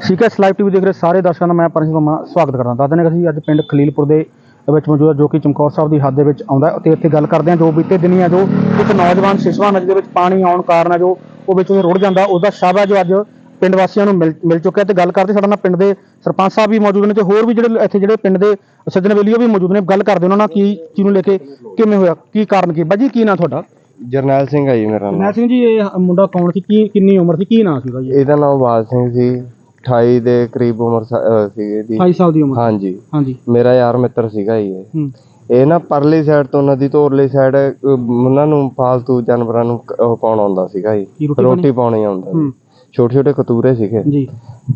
ਠੀਕ ਹੈ ਸਲਾਈਵ ਟੀਵੀ ਦੇਖ ਰਹੇ ਸਾਰੇ ਦਰਸ਼ਕਾਂ ਦਾ ਮੈਂ ਪਰਮਜੀਤ ਵਰਮਾ ਸਵਾਗਤ ਕਰਦਾ ਦੱਸ ਨੇ ਕਿ ਅਸੀਂ ਅੱਜ ਪਿੰਡ ਖਲੀਲਪੁਰ ਦੇ ਵਿੱਚ ਮੌਜੂਦ ਹਾਂ, ਜੋ ਕਿ ਚਮਕੌਰ ਸਾਹਿਬ ਦੀ ਹੱਦ ਦੇ ਵਿੱਚ ਆਉਂਦਾ ਹੈ। ਤੇ ਇੱਥੇ ਗੱਲ ਕਰਦੇ ਹਾਂ ਜੋ ਬੀਤੇ ਦਿਨੀ ਆ ਜੋ ਇੱਕ ਨੌਜਵਾਨ ਸਿਸਵਾ ਨਦੀ ਦੇ ਵਿੱਚ ਪਾਣੀ ਆਉਣ ਕਾਰਨ ਹੈ ਜੋ ਉਹ ਵਿੱਚ ਰੁੜ ਜਾਂਦਾ ਉਹਦਾ ਸ਼ਵ ਹੈ ਜੋ ਅੱਜ ਪਿੰਡ ਵਾਸੀਆਂ ਨੂੰ ਮਿਲ ਮਿਲ ਚੁੱਕਿਆ ਤੇ ਗੱਲ ਕਰਦੇ ਸਾਡੇ ਨਾਲ ਪਿੰਡ ਦੇ ਸਰਪੰਚ ਸਾਹਿਬ ਵੀ ਮੌਜੂਦ ਨੇ ਤੇ ਹੋਰ ਵੀ ਜਿਹੜੇ ਇੱਥੇ ਜਿਹੜੇ ਪਿੰਡ ਦੇ ਸੱਜਣ ਵੇਲੀਓ ਵੀ ਮੌਜੂਦ ਨੇ। ਗੱਲ ਕਰਦੇ ਉਹਨਾਂ ਨਾਲ ਕੀ ਚੀਜ਼ ਨੂੰ ਲੈ ਕੇ ਕਿਵੇਂ ਹੋਇਆ ਕੀ ਕਾਰਨ ਕੀ ਬਾਜੀ ਕੀ ਨਾਂ ਤੁਹਾਡਾ? ਜਰਨੈਲ ਸਿੰਘ ਹੈ ਜੀ ਮੇਰਾ ਨਾਮ। ਮੈਂ ਸਿੰਘ ਜੀ ਇਹ ਮੁੰਡਾ ਕੌਣ ਸੀ? ਕੀ ਕਿੰਨੀ ਉਮਰ ਸੀ? ਕੀ ਨਾਂ ਸੀ ਉਹਦਾ ਜੀ? ਇਹਦਾ ਨਾਮ ਬਾਲ ਸਿੰਘ ਸੀ। 28 ਦੇ ਕਰੀਬ ਉਮਰ ਸ- ਅਹ ਸੀਗੀ ਦੀ 28 ਸਾਲ ਦੀ ਉਮਰ। ਹਾਂਜੀ। ਹਾਂਜੀ। ਮੇਰਾ ਯਾਰ ਮਿੱਤਰ ਸੀਗਾ ਜੀ ਇਹ। ਹੂੰ। ਇਹ ਨਾ ਪਰਲੀ ਸਾਈਡ ਤੋਂ ਨਦੀ ਤੋਂ ਉਰਲੀ ਸਾਈਡ ਉਹਨਾਂ ਨੂੰ ਫਾਲਤੂ ਜਾਨਵਰਾਂ ਨੂੰ ਕ- ਉਹ ਪਾਉਣ ਆਉਂਦਾ ਸੀਗਾ ਕੀ ਜੀ ਰੋਟੀ ਰੋਟੀ ਪਾਉਣੀ ਆਉਂਦਾ। ਹੂੰ। ਛੋਟੇ ਛੋਟੇ ਕਤੂਰੇ ਸੀਗੇ। ਜੀ।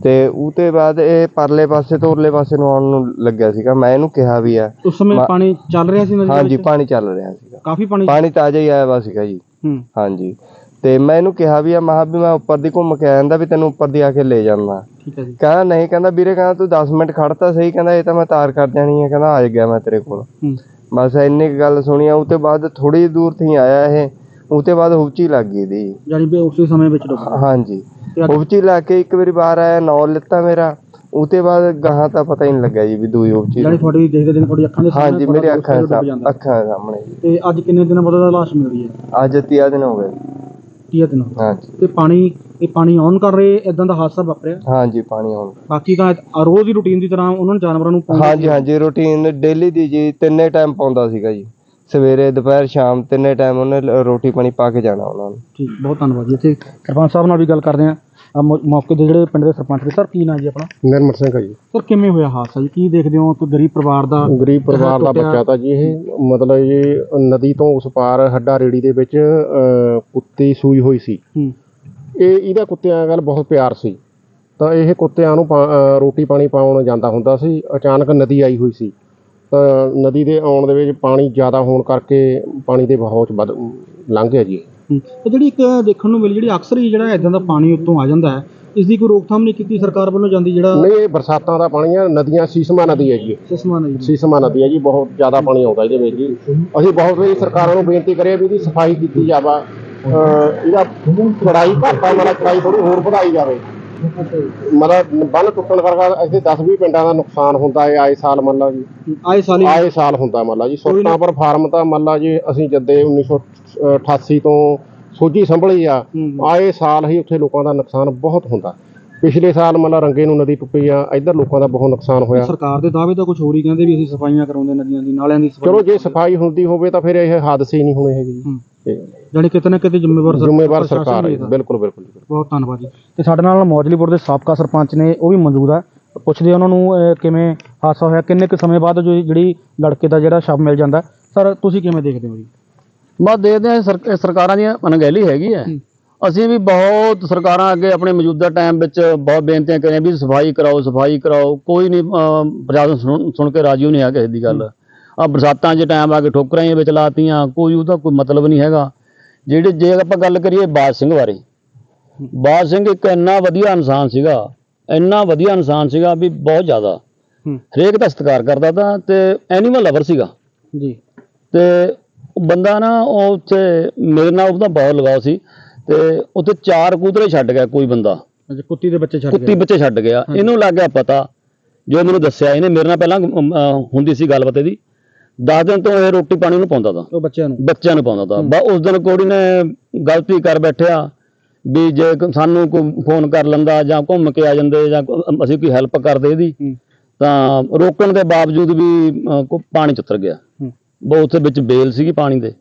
ਤੇ ਉਹ ਤੇ ਬਾਅਦ ਇਹ ਪਰਲੇ ਪਾਸੇ ਤੋਂ ਉਰਲੇ ਪਾਸੇ ਨੂੰ ਆਉਣ ਨੂੰ ਲੱਗਿਆ ਸੀਗਾ। ਮੈਂ ਇਹਨੂੰ ਕਿਹਾ ਵੀ ਆ ਉਸ ਸਮੇਂ ਮਾ- ਪਾਣੀ ਚੱਲ ਰਿਹਾ ਸੀ ਨਦੀ ਦੇ ਹਾਂਜੀ ਵਿੱਚ? ਪਾਣੀ ਚੱਲ ਰਿਹਾ ਸੀਗਾ। ਕਾਫੀ ਪਾਣੀ ਪਾਣੀ ਤਾਜ਼ਾ ਹੀ ਆਇਆ ਵਾ ਸੀਗਾ ਜੀ। ਹੂੰ। ਹਾਂਜੀ। ਤੇ ਮੈਂ ਇਹਨੂੰ ਕਿਹਾ ਵੀ ਆ ਮਹਾ ਵੀ ਮੈਂ ਉੱਪਰ ਦੀ ਘੁੰਮ ਕੇ ਆ ਜਾਂਦਾ ਵੀ ਤੈਨੂੰ ਉੱਪਰ ਦੀ ਆ ਕੇ ਲੈ ਜਾਂਦਾ। ਠੀਕ ਹੈ ਜੀ। ਕਹਿੰਦਾ ਨਹੀਂ ਕਹਿੰਦਾ ਵੀਰੇ ਕਹਿੰਦਾ ਤੂੰ 10 ਮਿੰਟ ਖੜਤਾ ਸਹੀ ਕਹਿੰਦਾ ਇਹ ਤਾਂ ਮੈਂ ਤਾਰ ਕਰ ਜਾਣੀ ਹੈ ਕਹਿੰਦਾ ਆ ਗਿਆ ਮੈਂ ਤੇਰੇ ਕੋਲ। ਹੂੰ। ਬਸ ਇੰਨੀ ਕੁ ਗੱਲ ਸੁਣੀ ਆ ਉਹ ਤੇ ਬਾਅਦ ਥੋੜੀ ਦੂਰ ਥੀ ਆਇਆ ਇਹ ਉਹ ਤੇ ਬਾਅਦ ਹੁਬਚੀ ਲੱਗ ਗਈ ਦੀ ਜਾਨੀ ਵੀ ਉਸੇ ਸਮੇਂ ਵਿੱਚ ਡੁੱਬ। ਹਾਂਜੀ। ਹੁਬਚੀ ਲਾ ਕੇ ਇੱਕ ਵਾਰੀ ਬਾਹਰ ਆਇਆ ਨੌ ਲਿੱਤਾ ਮੇਰਾ। ਉਹ ਤੇ ਬਾਅਦ ਗਾਹਾਂ ਤਾਂ ਪਤਾ ਹੀ ਨਹੀਂ ਲੱਗਾ ਜੀ ਵੀ ਦੂਈ ਹੁਬਚੀ ਜਾਨੀ ਤੁਹਾਡੀ ਦੇਖਦੇ ਦਿਨ ਤੁਹਾਡੀ ਅੱਖਾਂ ਦੇ ਸਾਹਮਣੇ ਹਾਂਜੀ ਮੇਰੀ ਅੱਖਾਂ ਡੁੱਬ ਸਾਹਮ- ਜਾਂਦਾ। ਅੱਖਾਂ ਦੇ ਸਾਹਮਣੇ ਜੀ। ਤੇ ਅੱਜ ਕਿੰਨੇ ਦਿਨਾਂ ਬਾਅਦ ਉਹਦਾ ਲਾਸ਼ ਮਿਲ ਰਹੀ ਹੈ? ਅੱਜ ਤੀਆ ਦਿਨ ਹੋ ਗਏ 30 ਦਿਨ ਹਾਂਜੀ। ਤੇ ਪਾਣੀ ਇਹ ਪਾਣੀ ਆਨ ਕਰ ਰਹੇ ਇਦਾਂ ਦਾ ਹਾਦਸਾ ਵਾਪਰਿਆ? ਹਾਂਜੀ ਪਾਣੀ ਹੁਣ ਬਾਕੀ ਤਾਂ ਆ ਰੋਜ਼ ਦੀ ਰੁਟੀਨ ਦੀ ਤਰ੍ਹਾਂ ਉਹਨਾਂ ਨੂੰ ਜਾਨਵਰਾਂ ਨੂੰ ਪਾਉਂਦੇ ਹਾਂਜੀ ਹਾਂਜੀ ਰੂਟੀਨ ਡੇਲੀ ਦੀ ਜੀ ਤਿੰਨੇ ਟਾਈਮ ਪਾਉਂਦਾ ਸੀਗਾ ਜੀ। ਸਵੇਰੇ ਦੁਪਹਿਰ ਸ਼ਾਮ ਤਿੰਨੇ ਟਾਈਮ ਉਹਨੇ ਰੋਟੀ ਪਾਣੀ ਪਾ ਕੇ ਜਾਣਾ ਉਹਨਾਂ ਨੂੰ। ਠੀਕ ਬਹੁਤ ਧੰਨਵਾਦ ਜੀ। ਇੱਥੇ ਸਰਪੰਚ ਸਾਹਿਬ ਨਾਲ ਵੀ ਗੱਲ ਕਰਦੇ ਆ ਮੌਕੇ ਦੇ ਜਿਹੜੇ ਪਿੰਡ ਦੇ ਸਰਪੰਚ ਨੇ ਸਰ ਕੀ ਨਾਂ ਜੀ ਆਪਣਾ? ਨਿਰਮਲ ਸਿੰਘ ਹੈ ਜੀ। ਸਰ ਕਿਵੇਂ ਹੋਇਆ ਹਾਦਸਾ ਜੀ? ਕੀ ਦੇਖਦੇ ਹੋ ਕੋਈ ਗਰੀਬ ਪਰਿਵਾਰ ਦਾ ਗਰੀਬ ਪਰਿਵਾਰ ਦਾ ਬੱਚਾ ਤਾਂ ਜੀ ਇਹ ਮਤਲਬ ਜੀ ਨਦੀ ਤੋਂ ਉਸ ਪਾਰ ਹੱਡਾ ਰੇੜੀ ਦੇ ਵਿੱਚ ਅਹ, ਕੁੱਤੀ ਸੂਈ ਹੋਈ ਸੀ। ਹੂੰ। ਇਹ ਇਹਦਾ ਕੁੱਤਿਆਂ ਨਾਲ ਬਹੁਤ ਪਿਆਰ ਸੀ। ਤਾਂ ਇਹ ਕੁੱਤਿਆਂ ਨੂੰ ਪਾ- ਅਹ, ਰੋਟੀ ਪਾਣੀ ਪਾਉਣ ਜਾਂਦਾ ਹੁੰਦਾ ਸੀ। ਅਚਾਨਕ ਨਦੀ ਆਈ ਹੋਈ ਸੀ। ਤਾਂ ਨਦੀ ਦੇ ਆਉਣ ਦੇ ਵਿੱਚ ਪਾਣੀ ਜ਼ਿਆਦਾ ਹੋਣ ਕਰਕੇ ਪਾਣੀ ਦੇ ਵਹਾਅ ਚ ਵੱਧ ਲੰਘ ਗਿਆ ਜੀ। ਤੇ ਜਿਹੜੀ ਇੱਕ ਦੇਖਣ ਨੂੰ ਮਿਲੀ ਜਿਹੜੀ ਅਕਸਰ ਹੀ ਜਿਹੜਾ ਇਦਾਂ ਦਾ ਪਾਣੀ ਉੱਤੋਂ ਆ ਜਾਂਦਾ ਹੈ ਇਸ ਦੀ ਕੋਈ ਰੋਕਥਾਮ ਨਹੀਂ ਕੀਤੀ ਸਰਕਾਰ ਵੱਲੋਂ ਜਾਂਦੀ ਜਿਹੜਾ ਨਹੀਂ ਇਹ ਬਰਸਾਤਾਂ ਦਾ ਪਾਣੀ ਆ ਨਦੀਆਂ ਸੀਸਮਾ ਨਦੀ ਹੈ ਜੀ। ਇਹ। ਸਿਸਮਾ ਨਹੀਂ ਸੀਸਮਾ ਨਦੀ ਹੈ ਜੀ ਬਹੁਤ ਜ਼ਿਆਦਾ ਪਾਣੀ ਆਉਂਦਾ ਇਹਦੇ ਵਿੱਚ ਜੀ। ਅਸੀਂ ਬਹੁਤ ਵਾਰੀ ਸਰਕਾਰਾਂ ਨੂੰ ਬੇਨਤੀ ਕਰੀਏ ਵੀ ਇਹਦੀ ਸਫ਼ਾਈ ਕੀਤੀ ਜਾਵੇ। ਅਹ ਇਹਦਾ ਚੜਾਈ ਘਾਟਾ ਮਤਲਬ ਚੜਾਈ ਥੋੜੀ ਹੋਰ ਵਧਾਈ ਜਾਵੇ। ਮਤਲਬ ਬੰਨ ਟੁੱਟਣ ਕਰਕੇ ਇੱਥੇ 10-20 ਪਿੰਡਾਂ ਦਾ ਨੁਕਸਾਨ ਹੁੰਦਾ ਹੈ ਆਏ ਸਾਲ ਮੰਨ ਲਾ ਜੀ। ਆਏ ਸਾਲ ਹੀ ਆਏ ਸਾਲ ਹੁੰਦਾ ਮੰਨ ਲਾ ਜੀ। ਸੁੱਤਾਂ ਪਰ ਫਾਰਮ ਤਾਂ ਮੰਨ ਲਾ ਜੀ ਅਸੀਂ ਜੱਦੇ 1988 ਤੋਂ ਸੋਝੀ ਸੰਭਲੀ ਆ। ਆਏ ਸਾਲ ਹੀ ਉੱਥੇ ਲੋਕਾਂ ਦਾ ਨੁਕਸਾਨ ਬਹੁਤ ਹੁੰਦਾ। ਪਿਛਲੇ ਸਾਲ ਮੰਨ ਲਾ ਰੰਗੇ ਨੂੰ ਨਦੀ ਟੁੱਟੀ ਆ ਇੱਧਰ ਲੋਕਾਂ ਦਾ ਬਹੁਤ ਨੁਕਸਾਨ ਹੋਇਆ। ਸਰਕਾਰ ਦੇ ਦਾਅਵੇ ਤਾਂ ਕੁਝ ਹੋਰ ਹੀ ਕਹਿੰਦੇ ਵੀ ਅਸੀਂ ਸਫਾਈਆਂ ਕਰਾਉਂਦੇ ਨਦੀਆਂ ਦੀ ਨਾਲਿਆਂ ਦੀ ਸਫ਼ਾਈ ਚਲੋ ਜੇ ਸਫ਼ਾਈ ਹੁੰਦੀ ਹੋਵੇ ਤਾਂ ਫਿਰ ਇਹ ਹਾਦਸੇ ਹੀ ਨਹੀਂ ਹੋਣੇ ਹੈਗੇ ਜੀ। ਤੇ ਜਾਣੀ ਕਿਤੇ ਨਾ ਕਿਤੇ ਜ਼ਿੰਮੇਵਾਰ ਸਰਕਾਰ- ਜ਼ਿੰਮੇਵਾਰ ਪ੍ਰਸ਼ਾਸਨ ਸਰਕਾਰ ਹੈ ਵੀ ਜੀ, ਇਹਦਾ। ਬਿਲਕੁਲ ਬਿਲਕੁਲ ਜੀ। ਬਹੁਤ ਧੰਨਵਾਦ ਜੀ। ਤੇ ਸਾਡੇ ਨਾਲ ਮੌਜਲੀਪੁਰ ਦੇ ਸਾਬਕਾ ਸਰਪੰਚ ਨੇ ਉਹ ਵੀ ਮੌਜੂਦ ਹੈ ਪੁੱਛਦੇ ਆ ਉਹਨਾਂ ਨੂੰ ਅਹ, ਕਿਵੇਂ ਹਾਦਸਾ ਹੋਇਆ ਕਿੰਨੇ ਕੁ ਸਮੇਂ ਬਾਅਦ ਜੋ ਜਿਹੜੀ ਲੜਕੇ ਦਾ ਜਿਹੜਾ ਸ਼ਵ ਮਿਲ ਜਾਂਦਾ। ਸਰ ਤੁਸੀਂ ਕਿਵੇਂ ਦੇਖਦੇ ਹੋ ਜੀ? ਬਸ ਦੇਖਦੇ ਸਰ- ਸਰਕਾਰਾਂ ਦੀ ਅਣਗਹਿਲੀ ਹੈਗੀ ਹੈ। ਹੂੰ। ਅਸੀਂ ਵੀ ਬਹੁਤ ਸਰਕਾਰਾਂ ਅੱਗੇ ਆਪਣੇ ਮੌਜੂਦਾ ਟਾਈਮ ਵਿੱਚ ਬਹੁਤ ਬੇਨਤੀਆਂ ਕਰੀਆਂ ਵੀ ਸਫ਼ਾਈ ਕਰਾਓ ਸਫ਼ਾਈ ਕਰਾਓ। ਕੋਈ ਨਹੀਂ ਅਮ, ਪ੍ਰਸ਼ਾਸਨ ਸੁਣ ਸੁਣ ਕੇ ਰਾਜੀ ਨਹੀਂ ਆ ਕਿਸੇ ਦੀ ਗੱਲ। ਆ ਬਰਸਾਤਾਂ 'ਚ ਟਾਈਮ ਆ ਕੇ ਠੋਕਰਾਂ ਹੀ ਵਿੱਚ ਲਾਤੀਆਂ ਕੋਈ ਉਹਦਾ ਕੋਈ ਮਤਲਬ ਨਹੀਂ ਹੈਗਾ। ਜਿਹੜੇ ਜੇ ਆਪਾਂ ਗੱਲ ਕਰੀਏ ਬਾਜ ਸਿੰਘ ਬਾਰੇ ਬਾਜ ਸਿੰਘ ਇੱਕ ਇੰਨਾ ਵਧੀਆ ਇਨਸਾਨ ਸੀਗਾ ਇੰਨਾ ਵਧੀਆ ਇਨਸਾਨ ਸੀਗਾ ਵੀ ਬਹੁਤ ਜ਼ਿਆਦਾ। ਹਰੇਕ ਦਾ ਸਤਿਕਾਰ ਕਰਦਾ ਤਾ ਤੇ ਐਨੀਮਲ ਲਵਰ ਸੀਗਾ। ਜੀ। ਤੇ ਉਹ ਬੰਦਾ ਨਾ ਉਹ ਉੱਥੇ ਮੇਰੇ ਨਾਲ ਉਹਦਾ ਬਹੁਤ ਲਗਾਓ ਸੀ ਤੇ ਉੱਥੇ ਚਾਰ ਕੂਤਰੇ ਛੱਡ ਗਿਆ ਕੋਈ ਬੰਦਾ। ਅੱਛਾ ਕੁੱਤੀ ਦੇ ਬੱਚੇ ਛੱਡ ਕੁੱਤੀ ਗਏ। ਬੱਚੇ ਛੱਡ ਗਿਆ। ਇਹਨੂੰ ਲੱਗ ਗਿਆ ਪਤਾ ਜੋ ਮੈਨੂੰ ਦੱਸਿਆ ਇਹਨੇ ਮੇਰੇ ਨਾਲ ਪਹਿਲਾਂ ਹੁੰਦੀ ਸੀ ਗੱਲਬਾਤ ਇਹਦੀ। 10 ਦਿਨ ਤੋਂ ਇਹ ਰੋਟੀ ਪਾਣੀ ਨੂੰ ਪਾਉਂਦਾ ਤਾ। ਉਹ ਬੱਚਿਆਂ ਨੂੰ। ਬੱਚਿਆਂ ਨੂੰ ਪਾਉਂਦਾ ਤਾ। ਬਾ ਉਸ ਦਿਨ ਕੋੜੀ ਨੇ ਗਲਤੀ ਕਰ ਬੈਠਿਆ ਵੀ ਜੇ ਸਾਨੂੰ ਕੋਈ ਫੋਨ ਕਰ ਲੈਂਦਾ ਜਾਂ ਘੁੰਮ ਕੇ ਆ ਜਾਂਦੇ ਜਾਂ ਅਸੀਂ ਕੋਈ ਹੈਲਪ ਕਰਦੇ ਇਹਦੀ ਤਾਂ ਰੋਕਣ ਦੇ ਬਾਵਜੂਦ ਵੀ ਕੋ ਪਾਣੀ ਚ ਉਤਰ ਗਿਆ। ਬਹੁਤ ਉੱਥੇ ਵਿੱਚ ਬੇਲ ਸੀਗੀ ਪਾਣੀ ਦੇ।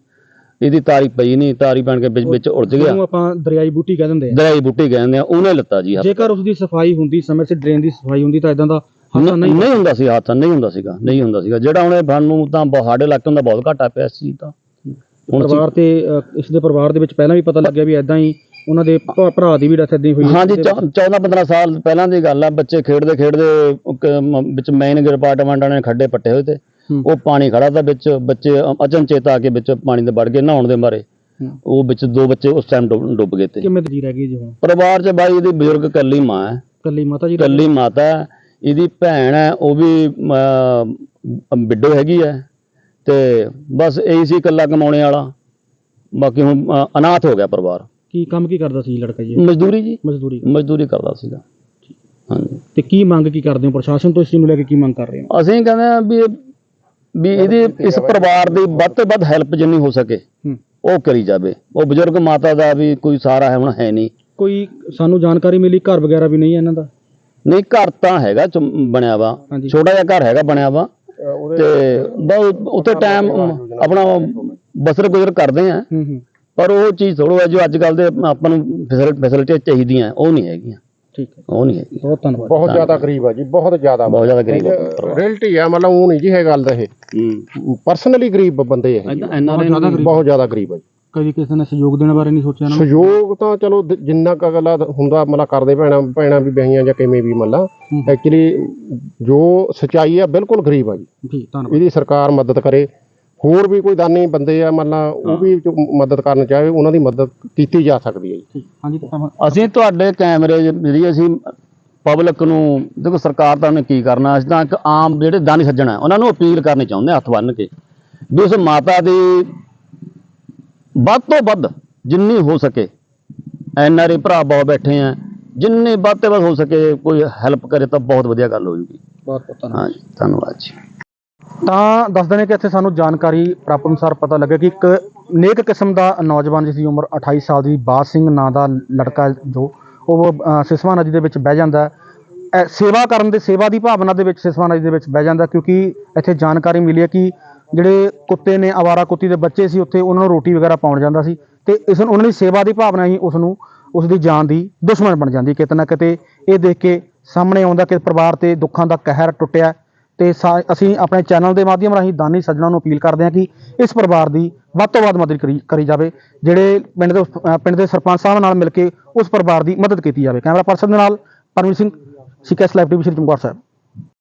ਇਹਦੀ ਤਾਰੀ ਪਈ ਨਹੀਂ ਤਾਰੀ ਬਣ ਕੇ ਵਿੱਚ ਵਿੱਚ ਉਲਝ ਗਿਆ। ਉਹਨੂੰ ਆਪਾਂ ਦਰਿਆਈ ਬੂਟੀ ਕਹਿ ਦਿੰਦੇ ਆ। ਦਰਾਈ ਬੂਟੀ ਕਹਿੰਦੇ ਆ ਉਹਨੇ ਲੱਤਾ ਜੀ। ਜੇਕਰ ਉਸ ਦੀ ਸਫ਼ਾਈ ਹੁੰਦੀ ਸਮੇਂ ਸਿਰ ਡਰੇਨ ਦੀ ਸਫ਼ਾਈ ਹੁੰਦੀ ਤਾਂ ਇਦਾਂ ਦਾ ਨਹੀਂ ਨਹੀਂ ਹੁੰਦਾ ਸੀ ਹਾਦਸਾ ਨਹੀਂ ਹੁੰਦਾ ਸੀਗਾ ਨਹੀਂ ਹੁੰਦਾ ਸੀਗਾ। ਜਿਹੜਾ ਉਹਨੇ ਸਾਨੂੰ ਤਾਂ ਬਹੁਤ- ਸਾਡੇ ਇਲਾਕੇ ਦਾ ਬਹੁਤ ਘਾਟਾ ਪਿਆ ਸੀ ਤਾਂ ਹੁਣ ਪਰਿਵਾਰ ਤੇ ਇਸ ਦੇ ਪਰਿਵਾਰ ਦੇ ਵਿੱਚ ਪਹਿਲਾਂ ਵੀ ਪਤਾ ਲੱਗਿਆ ਵੀ ਐਦਾਂ ਹੀ ਉਹਨਾਂ ਦੇ ਭਰਾ ਦੀ ਵੀ ਡੈਥ ਹੀ ਹੋਈ। ਹਾਂਜੀ 14 15 ਸਾਲ ਪਹਿਲਾਂ ਦੀ ਗੱਲ ਆ। ਬੱਚੇ ਖੇਡਦੇ ਖੇਡਦੇ ਵਿੱਚ ਮੇਨ ਡਿਪਾਰਟਮੈਂਟ ਨੇ ਖੱਡੇ ਪੱਟੇ ਹੋਏ ਤੇ। ਉਹ ਪਾਣੀ ਖੜਾ ਤਾਂ ਵਿੱਚ ਬੱਚੇ ਅਚਨਚੇਤ ਆ ਕੇ ਵਿੱਚ ਪਾਣੀ ਦੇ ਵੜ ਗਏ ਨਹਾਉਣ ਦੇ ਮਾਰੇ। ਉਹ ਵਿੱਚ ਦੋ ਬੱਚੇ ਉਸ ਟਾਈਮ ਡੁੱਬ ਗਏ ਤੇ। ਕਿਵੇਂ ਜੀ ਰਹਿ ਗਈ ਜੀ ਹੁਣ? ਪਰਿਵਾਰ 'ਚ ਬਾਈ ਇਹਦੀ ਬਜ਼ੁਰਗ ਇਕੱਲੀ ਮਾਂ ਹੈ। ਕੱਲੀ ਮਾਤਾ ਜੀ ਇਕੱਲੀ ਮਾਤਾ ਹੈ। ਇਹਦੀ ਭੈਣ ਹੈ ਉਹ ਵੀ ਬਿੱਡੋ ਹੈਗੀ ਹੈ ਤੇ ਬਸ ਇਹੀ ਸੀ ਇਕੱਲਾ ਕਮਾਉਣੇ ਵਾਲਾ। ਬਾਕੀ ਹੁਣ ਅ, ਅਨਾਥ ਹੋ ਗਿਆ ਪਰਿਵਾਰ। ਕੀ ਕੰਮ ਕੀ ਕਰਦਾ ਸੀ ਲੜਕਾ ਜੀ ਮਜ਼ਦੂਰੀ ਜੀ। ਮਜ਼ਦੂਰੀ ਮਜ਼ਦੂਰੀ ਕਰਦਾ ਸੀਗਾ। ਤੇ ਕੀ ਮੰਗ ਕੀ ਕਰਦੇ ਹੋ? ਪ੍ਰਸ਼ਾਸਨ ਤੋਂ ਇਸ ਚੀਜ਼ ਨੂੰ ਲੈ ਕੇ ਕੀ ਮੰਗ ਕਰ ਰਹੇ ਹੋ? ਅਸੀਂ ਕਹਿੰਦੇ ਆ ਵੀ ਵੀ ਇਹਦੀ ਇਸ ਪਰਿਵਾਰ ਦੀ ਵੱਧ ਤੋਂ ਵੱਧ ਹੈਲਪ ਜਿੰਨੀ ਹੋ ਸਕੇ ਹੂੰ। ਉਹ ਕਰੀ ਜਾਵੇ। ਉਹ ਬਜ਼ੁਰਗ ਮਾਤਾ ਦਾ ਵੀ ਕੋਈ ਸਹਾਰਾ ਹੈ ਹੁਣ ਹੈ ਨਹੀਂ। ਕੋਈ ਸਾਨੂੰ ਜਾਣਕਾਰੀ ਮਿਲੀ? ਘਰ ਵਗੈਰਾ ਵੀ ਨਹੀਂ ਹੈ ਇਹਨਾਂ ਦਾ? ਨਹੀਂ ਘਰ ਤਾਂ ਹੈਗਾ ਚ- ਬਣਿਆ ਵਾ। ਹਾਂਜੀ। ਛੋਟਾ ਜਿਹਾ ਘਰ ਹੈਗਾ ਬਣਿਆ ਵਾ। ਤੇ ਬਹੁਤ ਉੱਥੇ ਟਾਈਮ ਆਪਣਾ ਬਸਰ ਗੁਜ਼ਰ ਕਰਦੇ ਆ। ਹੂੰ ਹੂੰ। ਪਰ ਉਹ ਚੀਜ਼ ਥੋੜੋ ਹੈ ਜੋ ਅੱਜ ਕੱਲ ਦੇ ਆਪਾਂ ਨੂੰ ਫੈਸਿਲਿਟੀਆਂ ਚਾਹੀਦੀਆਂ ਉਹ ਨਹੀਂ ਹੈਗੀਆਂ। ਠੀਕ ਹੈ। ਉਹ ਨਹੀਂ ਹੈਗੀ ਬਹੁਤ ਧੰਨਵਾਦ। ਬਹੁਤ ਜ਼ਿਆਦਾ ਗਰੀਬ ਆ ਜੀ ਬਹੁਤ ਜ਼ਿਆਦਾ ਬਹੁਤ ਜ਼ਿਆਦਾ ਗਰੀਬ ਆ। ਰਿਐਲਿਟੀ ਆ ਮਤਲਬ ਉਹ ਨਹੀਂ ਜੀ ਇਹ ਗੱਲ ਦਾ ਇਹ। ਹੂੰ। ਪਰਸਨਲੀ ਗਰੀਬ ਬੰਦੇ ਇਹ। ਐਨਾ ਬਹੁਤ ਜ਼ਿਆਦਾ ਗਰੀਬ ਆ। ਜੀ। ਕਦੀ ਕਿਸੇ ਨੇ ਸਹਿਯੋਗ ਦੇਣ ਬਾਰੇ ਨਹੀਂ ਸੋਚਿਆ ਨੂੰ? ਸਹਿਯੋਗ ਤਾਂ ਚਲੋ ਦ- ਜਿੰਨਾ ਕੁ ਅਗਲਾ ਹੁੰਦਾ ਮਤਲਬ ਕਰਦੇ ਭੈਣਾਂ ਭੈਣਾਂ ਵੀ ਵਿਆਹੀਆਂ ਜਾਂ ਕਿਵੇਂ ਵੀ ਮਤਲਬ। ਐਕਚੁਅਲੀ ਜੋ ਸਚਾਈ ਆ ਬਿਲਕੁਲ ਗਰੀਬ ਆ ਜੀ। ਜੀ ਧੰਨਵਾਦ। ਇਹਦੀ ਸਰਕਾਰ ਮਦਦ ਕਰੇ। ਹੋਰ ਵੀ ਕੋਈ ਦਾਨੀ ਬੰਦੇ ਆ ਮਤਲਬ ਉਹ ਵੀ ਜੋ ਮਦਦ ਕਰਨ ਚਾਹੇ ਉਹਨਾਂ ਦੀ ਮਦਦ ਕੀਤੀ ਜਾ ਸਕਦੀ ਹੈ ਜੀ। ਠੀਕ। ਹਾਂਜੀ ਧੰਨਵਾਦ। ਅਸੀਂ ਤੁਹਾਡੇ ਕੈਮਰੇ ਜਿਹੜੀ ਅਸੀਂ ਪਬਲਿਕ ਨੂੰ ਦੇਖੋ ਸਰਕਾਰ ਤਾਂ ਉਹਨੇ ਕੀ ਕਰਨਾ ਅਸੀਂ ਤਾਂ ਇੱਕ ਆਮ ਜਿਹੜੇ ਦਾਨੀ ਸੱਜਣ ਆ ਉਹਨਾਂ ਨੂੰ ਅਪੀਲ ਕਰਨੀ ਚਾਹੁੰਦੇ ਹਾਂ ਹੱਥ ਬੰਨ੍ਹ ਕੇ। ਵੀ ਉਸ ਮਾਤਾ ਦੀ ਵੱਧ ਤੋਂ ਵੱਧ ਜਿੰਨੀ ਹੋ ਸਕੇ। ਐਨਆਰਏ ਭਰਾ ਬਹੁਤ ਬੈਠੇ ਆ। ਜਿੰਨੀ ਵੱਧ ਤੋਂ ਵੱਧ ਹੋ ਸਕੇ ਕੋਈ ਹੈਲਪ ਕਰੇ ਤਾਂ ਬਹੁਤ ਵਧੀਆ ਗੱਲ ਹੋ ਜੂਗੀ। ਬਹੁਤ ਬਹੁਤ ਧੰਨਵਾਦ। ਹਾਂਜੀ ਧੰਨਵਾਦ ਜੀ। ਤਾਂ ਦੱਸ ਦਿੰਦੇ ਕਿ ਇੱਥੇ ਸਾਨੂੰ ਜਾਣਕਾਰੀ ਪ੍ਰਾਪਤ ਅਨੁਸਾਰ ਪਤਾ ਲੱਗਾ ਕਿ ਇੱਕ ਨੇਕ ਕਿਸਮ ਦਾ ਨੌਜਵਾਨ ਜਿਸ ਦੀ ਉਮਰ 28 ਸਾਲ ਦੀ ਬਾਦ ਸਿੰਘ ਨਾਂ ਦਾ ਲੜਕਾ ਜੋ ਉਹ ਸਿਸਵਾ ਨਦੀ ਦੇ ਵਿੱਚ ਬਹਿ ਜਾਂਦਾ ਸੇਵਾ ਕਰਨ ਦੇ ਸੇਵਾ ਦੀ ਭਾਵਨਾ ਦੇ ਵਿੱਚ ਸਿਸਵਾ ਨਦੀ ਦੇ ਵਿੱਚ ਬਹਿ ਜਾਂਦਾ ਕਿਉਂਕਿ ਇੱਥੇ ਜਾਣਕਾਰੀ ਮਿਲੀ ਹੈ ਕਿ ਜਿਹੜੇ ਕੁੱਤੇ ਨੇ, ਆਵਾਰਾ ਕੁੱਤੀ ਦੇ ਬੱਚੇ ਸੀ, ਉੱਥੇ ਉਹਨਾਂ ਨੂੰ ਰੋਟੀ ਵਗੈਰਾ ਪਾਉਣ ਜਾਂਦਾ ਸੀ ਤੇ ਇਸ ਉਹਨਾਂ ਦੀ ਸੇਵਾ ਦੀ ਭਾਵਨਾ ਹੀ ਉਸ ਨੂੰ, ਉਸ ਦੀ ਜਾਨ ਦੀ ਦੁਸ਼ਮਣ ਬਣ ਜਾਂਦੀ ਕਿਤੇ ਨਾ ਕਿਤੇ। ਇਹ ਦੇਖ ਕੇ ਸਾਹਮਣੇ ਆਉਂਦਾ ਕਿ ਪਰਿਵਾਰ ਤੇ ਦੁੱਖਾਂ ਦਾ ਕਹਿਰ ਟੁੱਟਿਆ ਤੇ ਸਾ- ਅਸੀਂ ਆਪਣੇ ਚੈਨਲ ਦੇ ਮਾਧਿਅਮ ਰਾਹੀਂ ਦਾਨੀ ਸੱਜਣਾ ਨੂੰ ਅਪੀਲ ਕਰਦੇ ਹਾਂ ਕਿ ਇਸ ਪਰਿਵਾਰ ਦੀ ਵੱਧ ਤੋਂ ਵੱਧ ਮਦਦ ਕਰੀ ਕਰੀ ਜਾਵੇ, ਜਿਹੜੇ ਪਿੰਡ ਦੇ ਪਿੰਡ ਦੇ ਸਰਪੰਚ ਸਾਹਿਬ ਨਾਲ ਮਿਲ ਕੇ ਉਸ ਪਰਿਵਾਰ ਦੀ ਮਦਦ ਕੀਤੀ ਜਾਵੇ। ਕੈਮਰਾ ਪਰਸਨ ਦੇ ਨਾਲ ਪਰਮਜੀਤ ਸਿੰਘ ਸਿੱਕਾ ਸਲੈਬ ਟੀਵੀ, ਸ਼੍ਰੀ ਚਮਕੌਰ ਸਾਹਿਬ।